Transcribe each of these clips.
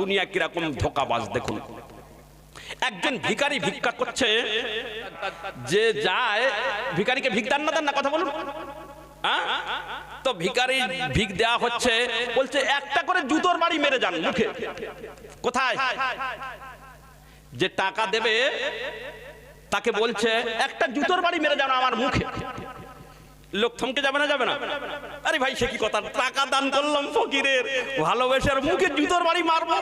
দুনিয়া কীরকম ধোকাবাজ দেখুন। একজন ভিখারি ভিক্ষা করছে, যে যায়, ভিখারিকে ভিক দান না দেন না কথা বলুন। হ্যাঁ? তো ভিখারি ভিক দেওয়া হচ্ছে, বলছে, একটা করে জুতোর বাড়ি মেরে যান মুখে। কোথায়? যে টাকা দেবে, তাকে বলছে, একটা জুতোর বাড়ি মেরে যান আমার মুখে। লোক থমকে যাবে না যাবে না। আরে ভাই, সে কি কথা? টাকা দান করলাম ফকিরের। ভালোবেসে আর মুখে জুতোর বাড়ি মারবো।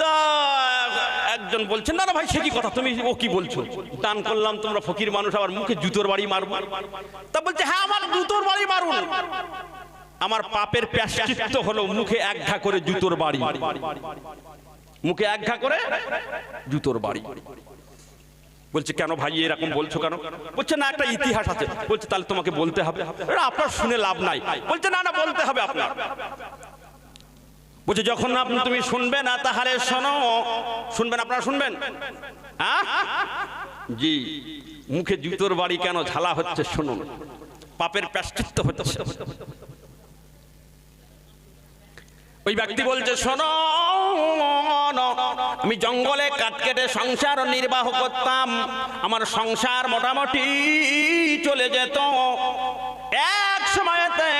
তা, একজন বলছেন না না ভাই, সে কি কথা? তুমি, ও কি বলছো? দান করলাম, তোমরা ফকির মানুষ, আবার মুখে জুতোর বাড়ি মারবো। তা বলছে হ্যাঁ আমার জুতোর বাড়ি মারুন। আমার পাপের প্যাশ্চিত্ত হলো মুখে এক ঘা করে জুতোর বাড়ি। মুখে এক ঘা করে জুতোর বাড়ি। বলছে, কেন ভাই, এরকম বলছো কেন? বলছে, না, একটা ইতিহাস আছে। বলছে, তাহলে তোমাকে বলতে হবে। আপনার শুনে লাভ নাই। বলছে, না না, বলতে হবে আপনার। বলছে, যখন আপনি তুমি শুনবে না, তাহলে শোনো। শুনবেন আপনারা, শুনবেন? হ্যাঁ? জি, মুখে জুতোর বাড়ি কেন ঝালা হচ্ছে, শুনুন। পাপের প্যাশ্চিত্ত হচ্ছে। ওই ব্যক্তি বলছে, শোনো আমি জঙ্গলে কাট কেটে সংসার নির্বাহ করতাম। আমার সংসার মোটামুটি চলে যেত। এক সময়তে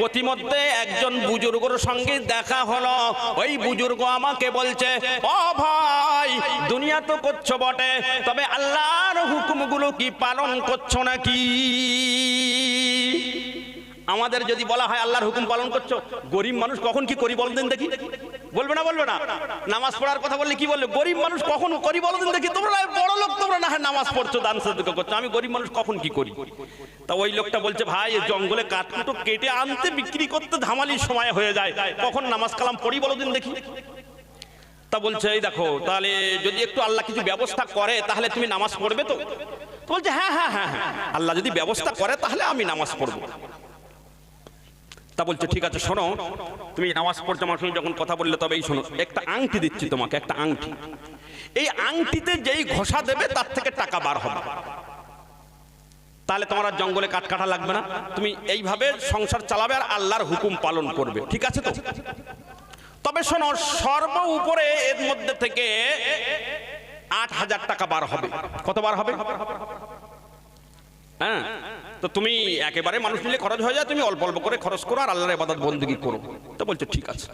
প্রতিমধ্যে একজন বুজুর্গর সঙ্গে দেখা হলো। ওই বুজুর্গ আমাকে বলছে, ও ভাই, দুনিয়া তো করছ বটে, তবে আল্লাহর হুকুমগুলো কি পালন করছ নাকি? আমাদের যদি বলা হয় আল্লাহর হুকুম পালন করছ, গরিব মানুষ কখন কি করি বলতেন দেখি। বলবে না বলবে না? নামাজ পড়ার কথা বললে কি বললে? গরিব মানুষ কখন করি বলতেন দেখি। তোমরা বড় লোক, তোমরা না হয় নামাজ পড়ছো, দান সদকা করছ। আমি গরিব মানুষ কখন কি করি? তা ওই লোকটা বলছে, ভাই জঙ্গলে কাঠকুটো কেটে আনতে, বিক্রি করতে ধামালির সময় হয়ে যায়। কখন নামাজ কালাম পড়ি বলো দিন দেখি? তা বলছে, এই দেখো, তাহলে যদি একটু আল্লাহ কিছু ব্যবস্থা করে, তাহলে তুমি নামাজ পড়বে তো বলছে হ্যাঁ হ্যাঁ হ্যাঁ হ্যাঁ। আল্লাহ যদি ব্যবস্থা করে, তাহলে আমি নামাজ পড়ব। তা বলছে, ঠিক আছে, শোনো, তুমি নামাজ পড়ছো আমার সঙ্গে যখন কথা বললে তবে এই শোনো। একটা আংটি দিচ্ছি তোমাকে, একটা আংটি। এই আংটিতে যেই ঘষা দেবে, তার থেকে টাকা বার হবে। তাহলে তোমার জঙ্গলে কাঠ কাটা লাগবে না। তুমি এইভাবে সংসার চালাবে আর আল্লাহর হুকুম পালন করবে। ঠিক আছে তো? তবে শোনো, সর্ব উপরে এর মধ্যে থেকে আট হাজার টাকা বার হবে। কত বার হবে? হ্যাঁ? তো তুমি একেবারে মানুষ নিলে খরচ হয়ে যায়, তুমি অল্প অল্প করে খরচ করো আর আল্লাহর ইবাদত বন্দেগী করো। তো বলছে, ঠিক আছে।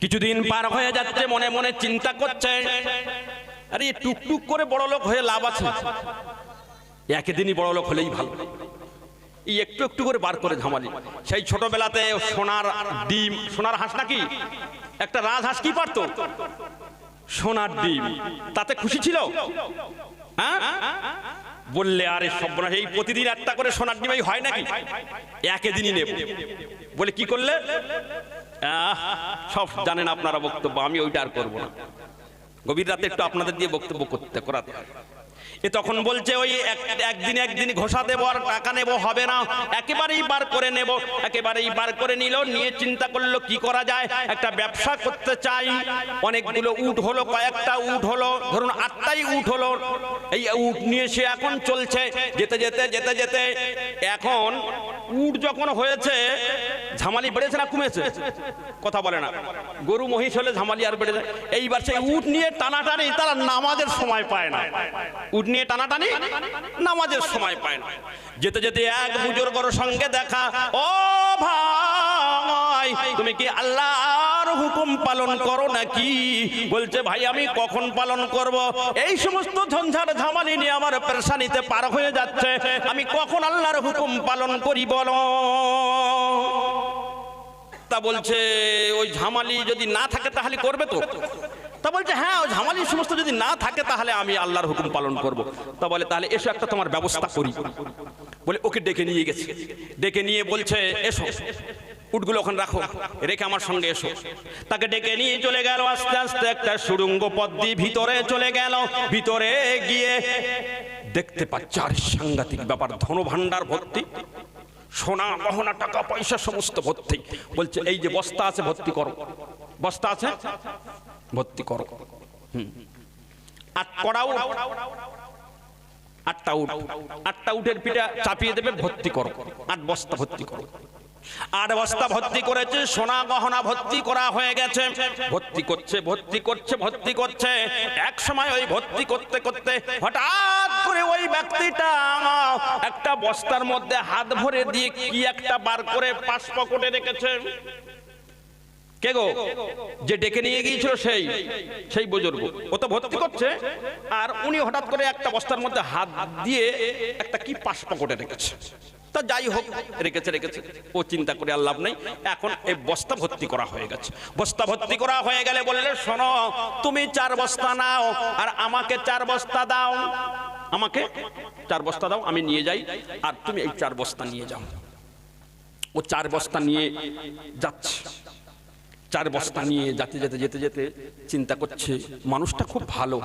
কিছুদিন পার হয়ে যাচ্ছে, মনে মনে চিন্তা করছে, আরে টুকটুক করে বড় লোক হয়ে লাভ আছে। একদিনই বড় লোক হলেই ভালো। এই একটু একটু করে বার করে ঝামালি। সেই ছোটবেলাতে সোনার ডিম, সোনার হাঁস নাকি? একটা রাজহাঁস কি পারতো? সোনার ডিম। তাতে খুশি ছিল? হ্যাঁ? বললে, আরে সর্বনাশ, এই প্রতিদিন একটা করে সোনার ডিমাই হয় নাকি? একে দিনই নেব। বলে, কি করলে? সব জানেন আপনারা বক্তব্য, আমি ওইটা আর করব না। গভীর রাতে একটু আপনাদের দিয়ে বক্তব্য করতে, করাতে। এ তখন বলছে, ওই এক- একদিন একদিন ঘোষা দেবো আর টাকা নেব, হবে না। একেবারেই বার করে নেব, একেবারেই বার করে নিল, নিয়ে চিন্তা করল, কি করা যায়? একটা ব্যবসা করতে চাই। অনেকগুলো উট হলো, কয়েকটা উট হলো, ধরুন আটটাই উট হলো। এই উট নিয়ে সে এখন চলছে, যেতে যেতে যেতে যেতে। এখন উট যখন হয়েছে, ঝামালি বেড়েছে না কমেছে? কথা বলে না। গরু, মহিষ হলে ঝামালি আর বেড়ে যায়। এইবার সেই উট নিয়ে টানাটানি তারা নামাজের সময় পায় না। উট নিয়ে টানাটানি নামাজের সময় পায় না। যেতে যেতে এক বুজুর্গর সঙ্গে দেখা, ও ভাই, তুমি কি আল্লাহর হুকুম পালন করো নাকি? বলছে, ভাই, আমি কখন পালন করব? এই সমস্ত ঝঞ্ঝাট ঝামালি নিয়ে আমার পেরেশানিতে পার হয়ে যাচ্ছে। আমি কখন আল্লাহর হুকুম পালন করি বলো? তা বলছে, ওই ঝামালি যদি না থাকে তাহলে করবে তো? তা বলছে হ্যাঁ ওই ঝামালি সমস্ত যদি না থাকে তাহলে আমি আল্লাহর হুকুম পালন করব। তা বলে, তাহলে এসো একটা তোমার ব্যবস্থা করি। বলে, ওকে ডেকে নিয়ে গেছে। ডেকে নিয়ে বলছে, এসো, উটগুলো ওখানে রাখো, রেখে আমার সঙ্গে এসো। তাকে ডেকে নিয়ে চলে গেল, আস্তে আস্তে একটা সুড়ঙ্গ পথ দিয়ে ভিতরে চলে গেল। ভিতরে গিয়ে দেখতে পাচ্ছে, আর সাংঘাতিক ব্যাপার, ধনভাণ্ডার ভর্তি। সোনা, গহনা, টাকা, পয়সা, সমস্ত ভর্তি। বলছে, এই যে বস্তা আছে, ভর্তি করো। বস্তা আছে? ভর্তি করো। আর কড়াও আটটা উঠ। আটটা উঠের পিঠা চাপিয়ে দেবে, ভর্তি করো। আট বস্তা ভর্তি করো। আট বস্তা ভর্তি করেছে, সোনা গহনা ভর্তি করা হয়ে গেছে। ভর্তি করছে ভর্তি করছে ভর্তি করছে। এক সময় ওই ভর্তি করতে করতে হঠাৎ করে ওই ব্যক্তিটা একটা বস্তার মধ্যে হাত ভরে দিয়ে কি একটা বার করে পাশ পকেটে রেখেছে। কে গো? যে ডেকে নিয়ে গিয়েছিল সেই সেই বুজুর্গ। ও তো ভর্তি করছে। আর উনি হঠাৎ করে একটা বস্তার মধ্যে হাত দিয়ে একটা কি পাশ পকেটে রেখেছে। তা যাই হোক, রেখেছে রেখেছে। ও চিন্তা করে আর লাভ নেই। এখন এই বস্তা ভর্তি করা হয়ে গেছে। বস্তা ভর্তি করা হয়ে গেলে বললে, শোনো, তুমি চার বস্তা নাও আর আমাকে চার বস্তা দাও। আমাকে চার বস্তা দাও, আমি নিয়ে যাই আর তুমি এই চার বস্তা নিয়ে যাও। ও চার বস্তা নিয়ে যাচ্ছে। চার বস্তা নিয়ে যেতে যেতে যেতে যেতে চিন্তা করছে, মানুষটা খুব ভালো।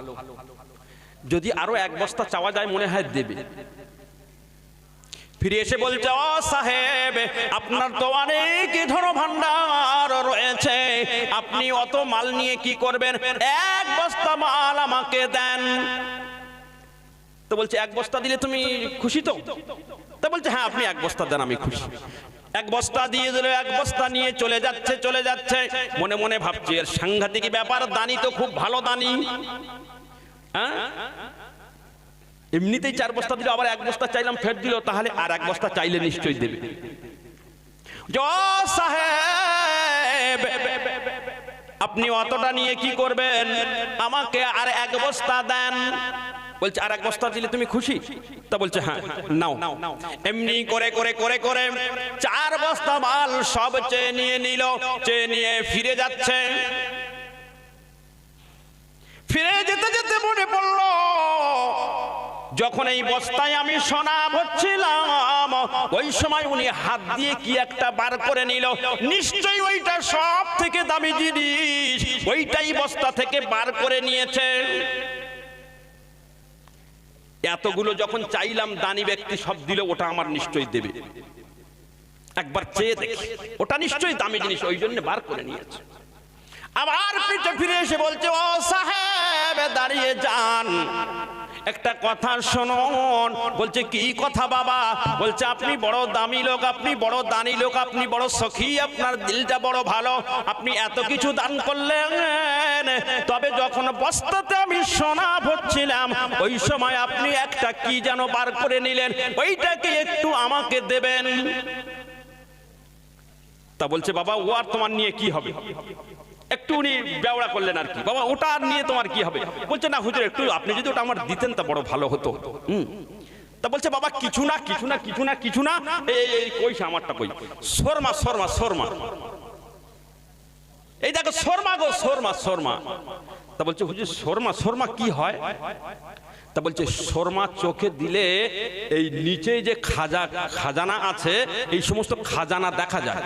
যদি আরও এক বস্তা চাওয়া যায়, মনে হয় দেবে। ফিরে এসে বলছে ও সাহেব, আপনার তো অনেক ধন ভান্ডার রয়েছে। আপনি অত মাল নিয়ে কি করবেন? এক বস্তা মাল আমাকে দেন। তো বলছে, এক বস্তা দিলে তুমি খুশি তো? তা বলছে হ্যাঁ আপনি এক বস্তা দেন, আমি খুশি। এক বস্তা দিয়ে দিল, এক বস্তা নিয়ে চলে যাচ্ছে চলে যাচ্ছে। মনে মনে ভাবছি, এর সাংঘাতিক ব্যাপার, দানি তো খুব ভালো দানি। হ্যাঁ? এমনিতেই চার বস্তা দিল, আবার এক বস্তা চাইলাম, ফের দিল, তাহলে আর এক বস্তা চাইলে নিশ্চয়ই দেবে। আপনি অতটা নিয়ে কি করবেন? আমাকে আর এক বস্তা দেন। বলছে, আর এক বস্তা দিলে তুমি খুশি? তা বলছে হ্যাঁ নাও। এমনি করে করে করে করে চার বস্তা মাল সব চেয়ে নিয়ে নিল, চেয়ে নিয়ে ফিরে যাচ্ছে। ফিরে যেতে যেতে মনে পড়ল যখন এই বস্তায় আমি সোনা ভরছিলাম, ওই সময় উনি হাত দিয়ে কি একটা বার করে নিল। নিশ্চয়ই ওইটা সব থেকে দামি জিনিস। ওইটাই বস্তা থেকে বার করে নিয়েছে। এতগুলো যখন চাইলাম, দানি ব্যক্তি সব দিল, ওটা আমার নিশ্চয়ই দেবে। একবার চেয়ে দেখি। ওটা নিশ্চয়ই দামি জিনিস, ওই জন্য বার করে নিয়েছে। আবার পিঠে ফিরে এসে বলছে, ও সাহেব দাঁড়িয়ে যান। একটা কথা শুনুন। বলছে, কি কথা বাবা? বলছে, আপনি বড় দামি লোক, আপনি বড় দানি লোক, আপনি বড় সখী, আপনার দিলটা বড় ভালো। আপনি এত কিছু দান করলেন। তবে যখন বস্তাতে আমি সোনা ভরছিলাম, ওই সময় আপনি একটা কি যেন বার করে নিলেন? ওইটাকে একটু আমাকে দেবেন। তা বলছে, বাবা, ও আর তোমার নিয়ে কি হবে? একটু উনি বেওড়া করলেন আর কি। বাবা, ওটা আর নিয়ে তোমার কি হবে? বলছে, না হুজুর, একটু আপনি যদি ওটা আমার দিতেন, তা বড় ভালো হতো। হুম। তা বলছে, বাবা, কিছু না কিছু না কিছু না কিছু না, এই কইছে আমারটা কই? শর্মা শর্মা শর্মা। এই দেখো, শর্মা গো, শর্মা শর্মা। তা বলছে, হুজুর, শর্মা শর্মা কি হয়? তা বলছে, শর্মা চোখে দিলে এই নিচে যে খাজা, খাজানা আছে, এই সমস্ত খাজানা দেখা যায়।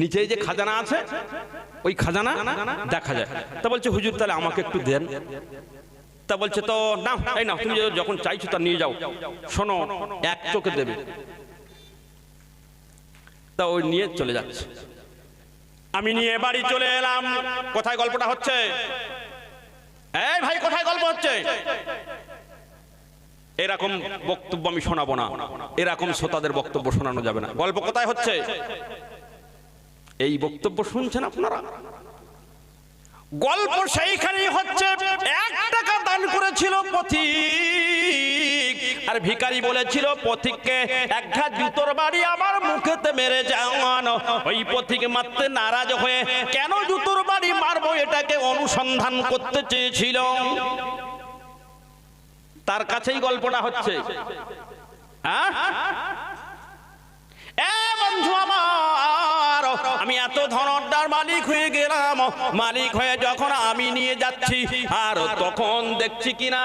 নিচে যে খাজানা আছে, ওই খাজানা দেখা যায়। তা বলছে, হুজুর, তাহলে আমাকে একটু দেন। তা বলছে, তো না এই না তুমি যখন চাইছো তা নিয়ে যাও। শোনো, এক চোখে দেবে। তা ওই নিয়ে চলে যাচ্ছে। আমি নিয়ে বাড়ি চলে এলাম। কোথায় গল্পটা হচ্ছে? এই ভাই, কোথায় গল্প হচ্ছে? এরকম বক্তব্য আমি শোনাবো না। এরকম শ্রোতাদের বক্তব্য শোনানো যাবে না। গল্প কোথায় হচ্ছে? এই বক্তব্য শুনছেন আপনারা? গল্প সেইখানেই হচ্ছে, এক টাকা দান করেছিল পথিক। আর ভিখারি বলেছিল, পথিককে এক জুতোর বাড়ি আমার মুখেতে মেরে যাওয়ান ওই পথিক মারতে নারাজ হয়ে, কেন জুতোর বাড়ি মারবো? এটাকে অনুসন্ধান করতে চেয়েছিল। তার কাছেই গল্পটা হচ্ছে। হ্যাঁ? এ বন্ধু আমার আমি এত ধনটার মালিক হয়ে গেলাম। মালিক হয়ে যখন আমি নিয়ে যাচ্ছি, আর তখন দেখছি কিনা,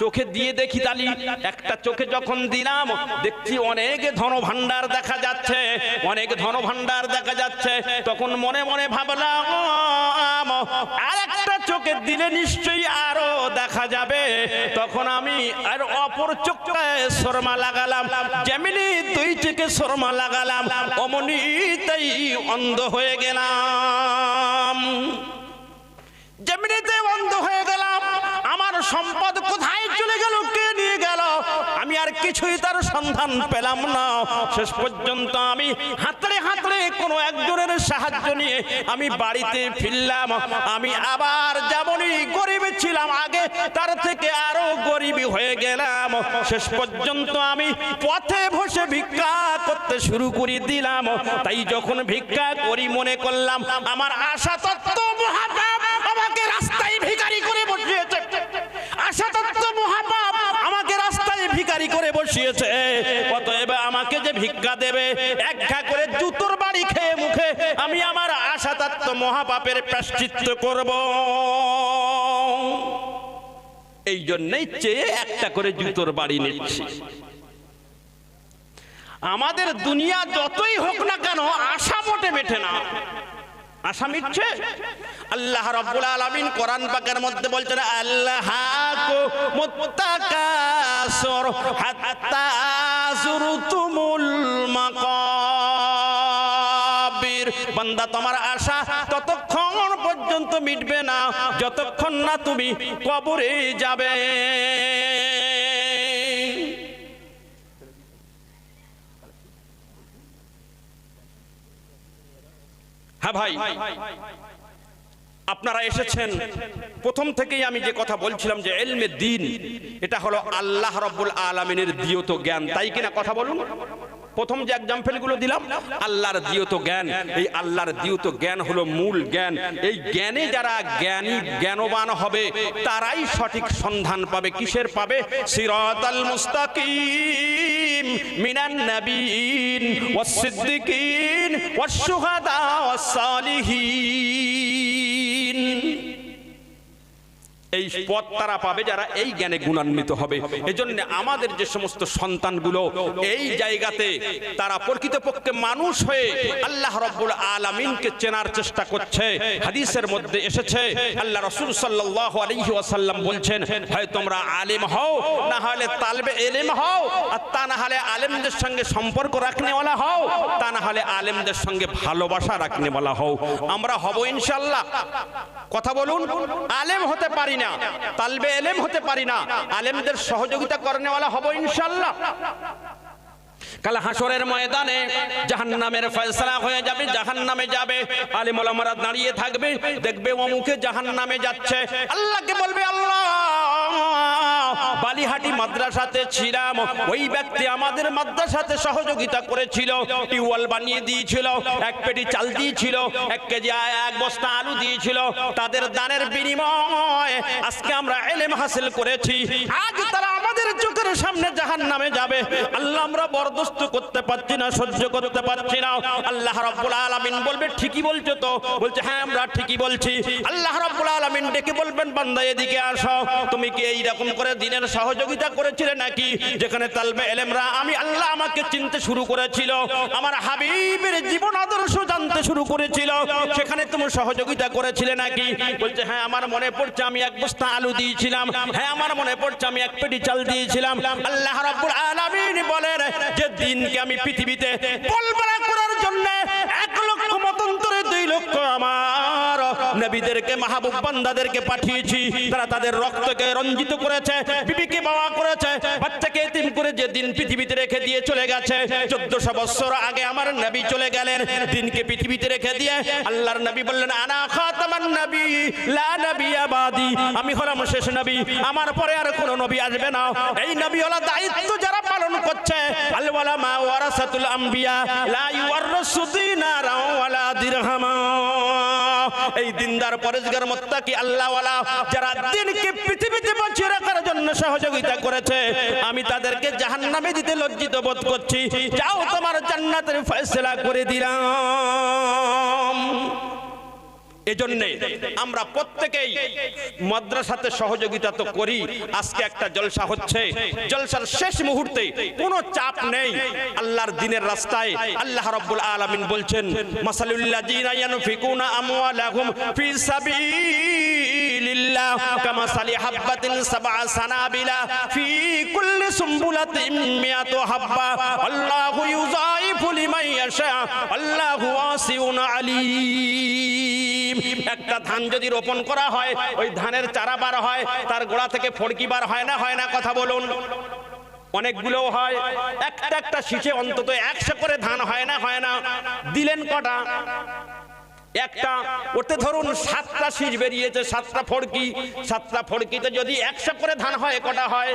চোখে দিয়ে দেখি তালি, একটা চোখে যখন দিলাম, দেখছি অনেক ধন ভান্ডার দেখা যাচ্ছে, অনেক ধন ভান্ডার দেখা যাচ্ছে। তখন মনে মনে ভাবলাম আর চোখে দিলে নিশ্চয়ই আরও দেখা যাবে। তখন আমি আর অপর চোখটায় শর্মা লাগালাম। যেমনি দুই চোখে শর্মা লাগালাম, অমনি তাই অন্ধ হয়ে গেলাম। যেমনিতে অন্ধ হয়ে গেলাম, আমার সম্পদ কোথায়? কিছুই তার সন্ধান পেলাম না। শেষ পর্যন্ত আমি হাতড়ে হাতড়ে কোনো একজনের সাহায্য নিয়ে আমি বাড়িতে ফিরলাম। আমি আবার যেমনই গরিব ছিলাম, আগে তার থেকে আরও গরিবী হয়ে গেলাম। শেষ পর্যন্ত আমি পথে বসে ভিক্ষা করতে শুরু করে দিলাম। তাই যখন ভিক্ষা করি মনে করলাম, আমার আশা তত্ত্ব আমাকে রাস্তায় ভিখারি করে বসিয়েছে। আশা তত্ত্ব করে বসিয়েছে। অতএব আমাকে যে ভিক্ষা দেবে, এক ঘা করে জুতোর বাড়ি খেয়ে মুখে আমি আমার আশা তত্ত্ব মহাপাপের প্রাশ্চিত্য করব। এই জন্যই চেয়ে একটা করে জুতোর বাড়ি নিচ্ছি। আমাদের দুনিয়া যতই হোক না কেন আশা মোটে মেটে না। আশা মিটছে? আল্লাহ রাব্বুল আলামিন কোরআন পাকের মধ্যে বলছেন, আল্লাহ মুত্তাকাসুর হাত্তা যুরতুমুল মাকাবির। বান্দা, তোমার আশা ততক্ষণ পর্যন্ত মিটবে না, যতক্ষণ না তুমি কবরে যাবে। হ্যাঁ ভাই, আপনারা এসেছেন। প্রথম থেকেই আমি যে কথা বলছিলাম যে এলমে দিন, এটা হলো আল্লাহ রব্বুল আলমিনের দিয়ত জ্ঞান। তাই কিনা কথা বলুন? প্রথম যে এক্সাম্পলগুলো দিলাম, আল্লাহর দিয়ত জ্ঞান। এই আল্লাহর দিয়ত জ্ঞান হলো মূল জ্ঞান। এই জ্ঞানে যারা জ্ঞানী, জ্ঞানবান হবে, তারাই সঠিক সন্ধান পাবে। কিসের পাবে? সিরাতাল মুস্তাকিম, মিনান নবীন ওয়াস সিদ্দিকিন ওয়াস শুহাদা ওয়াস সালিহিন। এই পথ তারা পাবে যারা এই জ্ঞানে গুণান্বিত হবে। এজন্য আমাদের যে সমস্ত সন্তানগুলো এই জায়গাতে তারা প্রকৃতপক্ষে মানুষ হয়ে আল্লাহ রব্বুল আলামিনকে চেনার চেষ্টা করছে। হাদিসের মধ্যে এসেছে, আল্লাহ রসুল সাল্লাল্লাহু আলাইহি ওয়াসাল্লাম বলছেন, হয় তোমরা আলেম হও, না হলে তালবে এলেম হও, আর তা না হলে আলেমদের সঙ্গে সম্পর্ক রাখনেওয়ালা হও, তা না হলে আলেমদের সঙ্গে ভালোবাসা রাখনেওয়ালা হও। আমরা হব ইনশাল্লাহ কথা বলুন, আলেম হতে পারি না। তালবে এলেম হতে পারি না। আলেমদের সহযোগিতা করেনেওয়ালা হব ইনশাল্লাহ কাল হাসরের ময়দানে জাহান্নামের ফয়সালা হয়ে যাবে, জাহান্নামে যাবে। আলিম ওলামারা দাঁড়িয়ে থাকবে, দেখবে অমুকে জাহান্নামে যাচ্ছে। আল্লাহকে বলবে, আল্লাহ, বালিহাটি মাদ্রাসাতে ছিলাম। ওই ব্যক্তি আমাদের মাদ্রাসাতে সহযোগিতা করেছিল। টিউবওয়েল বানিয়ে দিয়েছিল, এক পেটি চাল দিয়েছিল, এক কেজি এক বস্তা আলু দিয়েছিল। তাদের দানের বিনিময় আজকে আমরা এলেম হাসিল করেছি। আজ তারা আমাদের চোখের সামনে জাহান নামে যাবে। আল্লাহ আমরা বরদস্ত করতে পারছি না, সহ্য করতে পারছি না। আল্লাহ রাব্বুল আলামিন বলবে, ঠিকই বলছো তো। বলছে হ্যাঁ আমরা ঠিকই বলছি। আল্লাহ রাব্বুল আলামিন ডেকে বলবেন, বান্দা, এদিকে আসো। তুমি কি এই রকম করে দিনের সহযোগিতা করেছিলে নাকি? যেখানে তালবে এলেমরা, আমি আল্লাহ আমাকে চিনতে শুরু করেছিল। আমার হাবিবের জীবন আদর্শ জানতে শুরু করেছিল। সেখানে তুমি সহযোগিতা করেছিলে নাকি? বলছে হ্যাঁ আমার মনে পড়ছে, আমি এক বস্তা আলু দিয়েছিলাম। হ্যাঁ আমার মনে পড়ছে, আমি এক পেটি চাল দিয়েছিলাম। আল্লাহ রাব্বুল আলামিন বলেন যে দিনকে আমি পৃথিবীতে বলবলা করার জন্য নবীদেরকে, মাহবুব বান্দাদেরকে পাঠিয়েছি। তারা তাদের রক্তকে রঞ্জিত করেছে, বিবিকে বাবা করেছে, বাচ্চাকে এতিম করে যে দিন পৃথিবীতে রেখে দিয়ে চলে গেছে। চোদ্দশো বছর আগে আমার নবী চলে গেলেন, দিনকে পৃথিবীতে রেখে দিয়ে আল্লাহর নবী বললেন, আনা খাতামান নবী, লা নবী আবাদি। আমি হলাম শেষ নবী, আমার পরে আর কোনো নবী আসবে না। এই নবী হলো দায়িত্ব যারা পালন করছে। আল ওয়ালামা ওয়ারাসাতুল আম্বিয়া, লা ইউরাসু দিনারা ওয়ালা দিরহামা। এই দিনদার পরেশগার মোত্তাকি আল্লাহওয়ালা যারা দিনকে পৃথিবীতে বাঁচিয়ে রাখার জন্য সহযোগিতা করেছে, আমি তাদেরকে জাহান্নামে দিতে লজ্জিত বোধ করছি। যাও তোমার জান্নাতের ফয়সলা করে দিলাম। এজন্যে আমরা প্রত্যেকেই মাদ্রাসাতে সহযোগিতা তো করি। আজকে একটা জলসা হচ্ছে। জলসার শেষ মুহূর্তে কোনো চাপ নেই। আল্লাহর দিনের রাস্তায় আল্লাহ রাব্বুল আলামিন বলছেন ইয়ানফিকুনা আমওয়ালাহুম ফি সাবিলিল্লাহ কামাসালি হাববাতিন সাবআ সানাবিলা ফি কুল্লি মিয়াতু হাব্বা। আল্লাহু ইউযাইফু লিমান ইয়াশা, আল্লাহু ওয়াসিউন আলীম। একটা ধান যদি রোপণ করা হয়, ওই ধানের চারা বার হয়, তার গোড়া থেকে ফড়কি বার হয় না হয় না, কথা বলুন। অনেকগুলো হয়, একটা একটা শীষে অন্তত একশো করে ধান হয় না হয় না। দিলেন কটা? একটা। ওতে ধরুন সাতটা শীষ বেরিয়েছে, সাতটা ফড়কি। সাতটা ফড়কিতে যদি একশো করে ধান হয়, কটা হয়?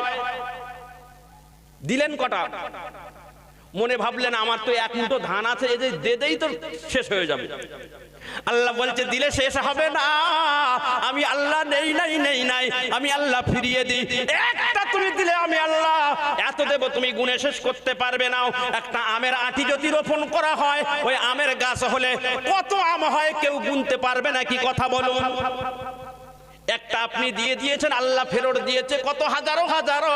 দিলেন কটা? মনে ভাবলেন, আমার তো এক মুঠো ধান আছে যে দেদেই তো শেষ হয়ে যাবে। আল্লাহ বলছে, দিলে শেষ হবে না। আমি আল্লাহ নেই, নাই নেই, নাই। আমি আল্লাহ ফিরিয়ে দিই। একটা তুমি দিলে আমি আল্লাহ। এত দেব তুমি গুণে শেষ করতে পারবে না। একটা আমের আটি যদি রোপণ করা হয়, ওই আমের গাছ হলে কত আম হয় কেউ গুনতে পারবে না কি কথা বলুন? একটা আপনি দিয়ে দিয়েছেন, আল্লাহ ফেরত দিয়েছে, কত হাজারো? হাজারো।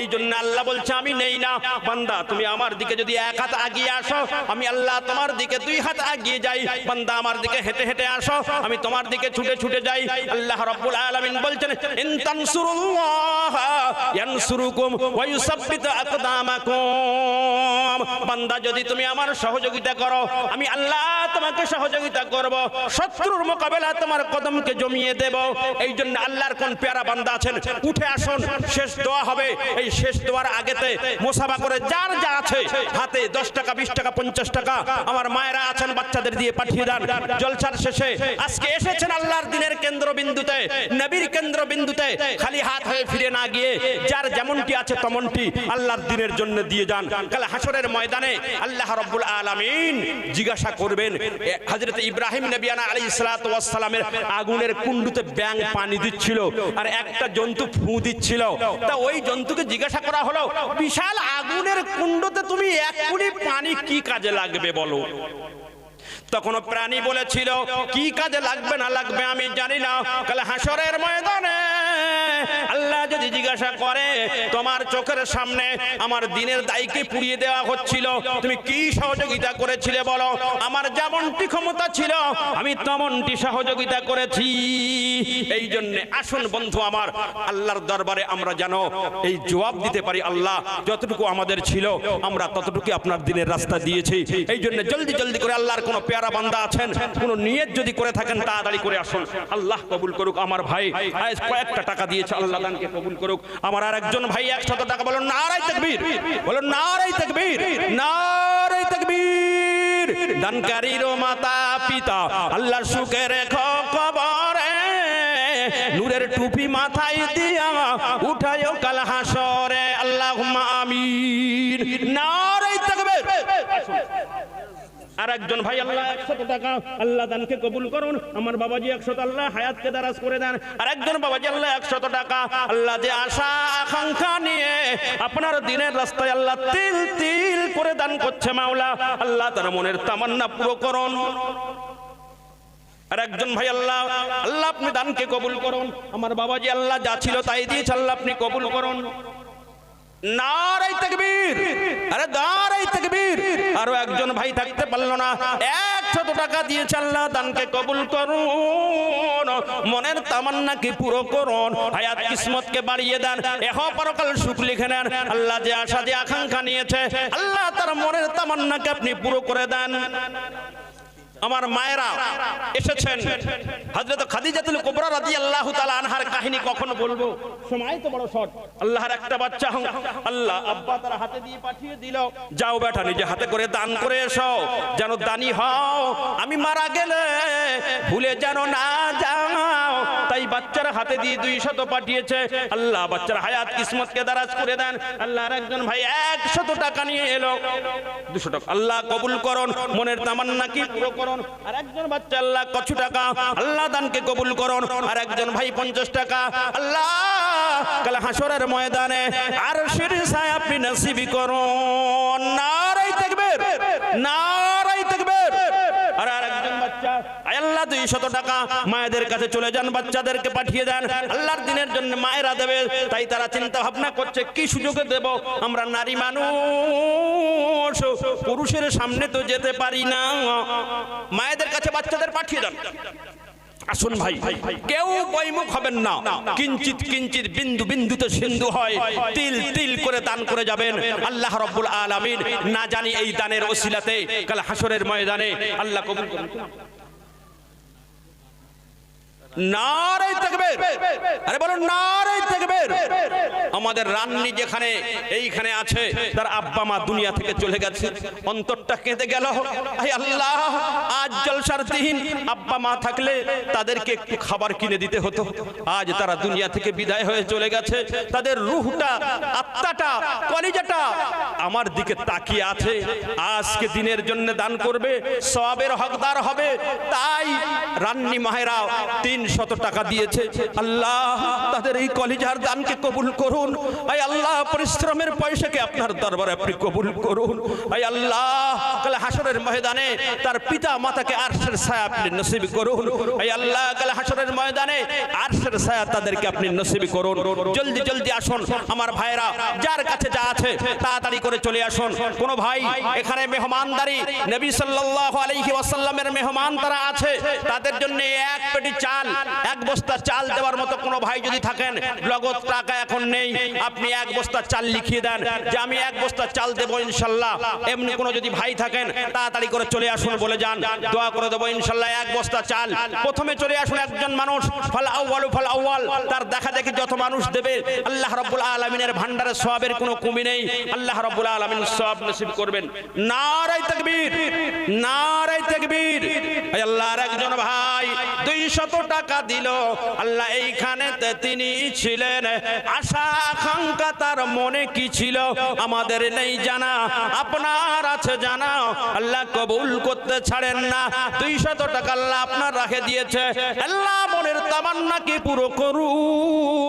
এই জন্য আল্লাহ বলছে, আমি নেই না। বান্দা, তুমি আমার দিকে যদি এক হাত আগিয়ে আসো, আমি আল্লাহ তোমার দিকে দুই হাত আগিয়ে যাই। বান্দা, আমার দিকে হেঁটে হেঁটে আসো, আমি তোমার দিকে ছুটে ছুটে যাই। আল্লাহ রাব্বুল আলামিন বলছেন, ইন তানসুরুল্লাহ ইয়ানসুরুকুম ওয়া ইউসাব্বিত আকদামাকুম। বান্দা, যদি তুমি আমার সহযোগিতা করো, আমি আল্লাহ তোমাকে সহযোগিতা করব। শত্রুর মোকাবেলা তোমার কদমকে জমিয়ে দেব। এই জন্য আল্লাহর কোন পেয়ারা বান্দা আছেন? উঠে আসুন, শেষ দোয়া হবে। এই শেষ দোয়ার আগেতে মোসাবা করে যার যা আছে, হাতে দশ টাকা, বিশ টাকা, পঞ্চাশ টাকা আমার মায়েরা আছেন, বাচ্চাদের দিয়ে পাঠিয়ে দেন। জলসার শেষে আজকে এসেছেন আল্লাহর দিনের কেন্দ্রবিন্দুতে, নবীর কেন্দ্রবিন্দুতে, খালি হাত হয়ে ফিরে না গিয়ে যার যেমনটি আছে তেমনটি আল্লাহর দিনের জন্য দিয়ে যান। কাল হাসরের ময়দানে আল্লাহ রব্বুল আলামিন জিজ্ঞাসা করবেন হযরত ইব্রাহিম নবিয়ানা আলাইহিস সালাতু আগুনের কুণ্ডুতে ব্যাং পানি দিচ্ছিল, আর একটা জন্তু ফু দিচ্ছিল। তা ওই জন্তুকে জিজ্ঞাসা করা হলো, বিশাল আগুনের কুণ্ডতে তুমি এক কুড়ি পানি কি কাজে লাগবে বলো? তখন প্রাণী বলেছিল, কি কাজে লাগবে না লাগবে আমি জানি না। কালে হাসরের ময়দানে আল্লাহ যদি জিজ্ঞাসা করে, তোমার চোখের সামনে আমার দিনের দায়কে পুড়িয়ে দেওয়া হচ্ছিল, তুমি কি সহযোগিতা করেছিলে বলো? আমার যেমনটি ক্ষমতা ছিল, আমি তেমনটি সহযোগিতা করেছি। এই জন্য আসুন বন্ধু আমার, আল্লাহর দরবারে আমরা যেন এই জবাব দিতে পারি, আল্লাহ যতটুকু আমাদের ছিল, আমরা ততটুকু আপনার দিনের রাস্তা দিয়েছি। এই জন্য জলদি জলদি করে আল্লাহর কোনো পেয়ারা বান্দা আছেন, কোনো নিয়ত যদি করে থাকেন, তাড়াতাড়ি করে আসুন। আল্লাহ কবুল করুক আমার ভাই। আজ কয়েকটা টাকা দিয়েছে, আল্লাহ দানকে কবুল করুক। আমার আর একজন ভাই একশত টাকা বলুন নারাই তকবীর। বলুন নারাই তকবীর নারাই তকবীর। দানকারীর মাতা, পিতা আল্লাহ সুখে রেখো কবরে নূরের টুপি মাথায় দিয়া উঠায়ও কাল হাসরে। আল্লাহ আমিন। তকবীর আর একজন ভাই, আল্লাহ একশত টাকা, আল্লাহ দানকে কবুল করুন। আমার বাবাজি একশত, আল্লাহ হায়াতকে দারাজ করে দেন। আর একজন বাবাজি, আল্লাহ একশত টাকা, আল্লাহ যে আশা, আকাঙ্ক্ষা নিয়ে আপনার দিনের রাস্তায় আল্লাহ তিল তিল করে দান করছে মাওলা, আল্লাহ তার মনের তামান্না পুরো করুন। আর একজন ভাই, আল্লাহ আল্লাহ আপনি দানকে কবুল করুন। আমার বাবাজি, আল্লাহ যা ছিল তাই দিয়েছে, আল্লাহ আপনি কবুল করুন। আরে আরও একজন ভাই পারল না। টাকা কবুল করুন। মনের পুরো করুন। কিসমতকে বাড়িয়ে দেন। এহ লিখে নেন। আল্লাহ যে নিয়েছে, আল্লাহ তার মনের তামান্নাকে আপনি পুরো করে দেন। আমার মায়েরা এসেছেন। হযরত খাদিজাতুল কুবরা রাদিয়াল্লাহু তাআলা আনহার কাহিনী কখন বলব? সময় তো বড় শর্ট। আল্লাহর একটা বাচ্চা হং আল্লাহ আব্বা তার হাতে দিয়ে পাঠিয়ে দিল। যাও বেটা, নিজে হাতে করে দান করে এসো। যেন দানি হও, আমি মারা গেলে ভুলে যেন না যাও। তাই বাচ্চার হাতে দিয়ে দুই শত পাঠিয়েছে। আল্লাহ বাচ্চার হায়াত, কিসমতকে দারাজ করে দেন। আল্লাহর একজন ভাই একশত টাকা নিয়ে এলো। দুশো টাকা আল্লাহ কবুল করুন, মনের তামান্না কি পুরো করুন? আর একজন বাচ্চা, আল্লাহ কছু টাকা, আল্লাহ দানকে কবুল করুন। আর একজন ভাই পঞ্চাশ টাকা, আল্লাহ কাল হাসরের ময়দানে আর শির সায় আপনি নসিবি করুন। নারাই তাকবীর, নারাই তাকবীর আর আর একজন বাচ্চা শত টাকা মায়েদের কাছে চলে যান, বাচ্চাদেরকে পাঠিয়ে দেন। আল্লাহর দিনের জন্য মায়েরা দেবে, তাই তারা চিন্তা ভাবনা করছে, কি সুযোগে দেব? আমরা নারী মানুষ, পুরুষের সামনে তো যেতে পারি না। মায়েদের কাছে বাচ্চাদের পাঠিয়ে দেন। আসুন ভাই, কেউ বইমুখ হবেন না। কিঞ্চিত কিঞ্চিত বিন্দু বিন্দুতে সিন্ধু হয়, তিল তিল করে দান করে যাবেন। আল্লাহ রব্বুল আলামিন না জানি এই দানের ওসিলাতে, কাল হাসরের ময়দানে আল্লাহ কবুল করুন। নারাই থাকবে আরে বলো, নারাই থাকবে আমাদের রান্নি যেখানে, এইখানে আছে, তার আব্বা মা দুনিয়া থেকে চলে গেছে। অন্তরটা কেঁদে গেল। আই আল্লাহ, আজ জলসার দিন। আব্বা মা থাকলে তাদেরকে একটু খাবার কিনে দিতে হতো। আজ তারা দুনিয়া থেকে বিদায় হয়ে চলে গেছে। তাদের রুহটা, আত্মাটা, কলিজাটা আমার দিকে তাকিয়ে আছে। আজকে দিনের জন্য দান করবে, সবের হকদার হবে। তাই রান্নি মাহেরা তিন শত টাকা দিয়েছে। আল্লাহ, তাদের এই কলিজার দানকে কবুল করুন। আই আল্লাহ, পরিশ্রমের পয়সাকে আপনার দরবারে আপনি কবুল করুন। আই আল্লাহ, কালে হাসরের ময়দানে তার পিতা মাতাকে আরশের ছায়া আপনি নসিব করুন। আই আল্লাহ, কালে হাসরের ময়দানে আরশের ছায়া তাদেরকে আপনি নসিব করুন। জলদি জলদি আসুন, আমার ভাইরা যার কাছে যা আছে, তাড়াতাড়ি করে চলে আসুন। কোন ভাই, এখানে মেহমানদারি, নবী সাল্লাল্লাহু আলাইহি ওয়াসাল্লামের মেহমান তারা আছে, তাদের জন্য এক পেটি চাল, এক বস্তা চাল দেওয়ার মতো কোনো ভাই যদি থাকেন, নগদ টাকা এখন নেই। আপনি এক বস্তা চাল লিখিয়ে দেন যে আমি এক বস্তা চাল দেবো ইনশাল্লাহ। এমনি কোনো যদি ভাই থাকেন, তাড়াতাড়ি করে চলে আসুন বলে যান। দোয়া করে দেবো ইনশাল্লাহ এক বস্তা চাল। প্রথমে চলে আসুন একজন মানুষ, ফাল আউয়ালু ফাল আউয়াল। তার দেখা দেখি যত মানুষ দেবে, আল্লাহ রাব্বুল আলামিনের ভান্ডারে সওয়াবের কোনো কমি নেই। আল্লাহ রাব্বুল আলামিন সওয়াব নসিব করবেন। নারাই তাকবীর নারাই তাকবীর। আল্লাহর একজন ভাই। দুইশত টাকা দিল। আল্লাহ এইখানে তিনি ছিলেন। আশা, আকাঙ্ক্ষা তার মনে কি ছিল? আমাদের নেই জানা, আপনার আছে জানা। আল্লাহ কবুল করতে ছাড়েন না। দুই শত টাকা আল্লাহ আপনার রাখে দিয়েছে। আল্লাহ মনের তামান্না কি পুরো করু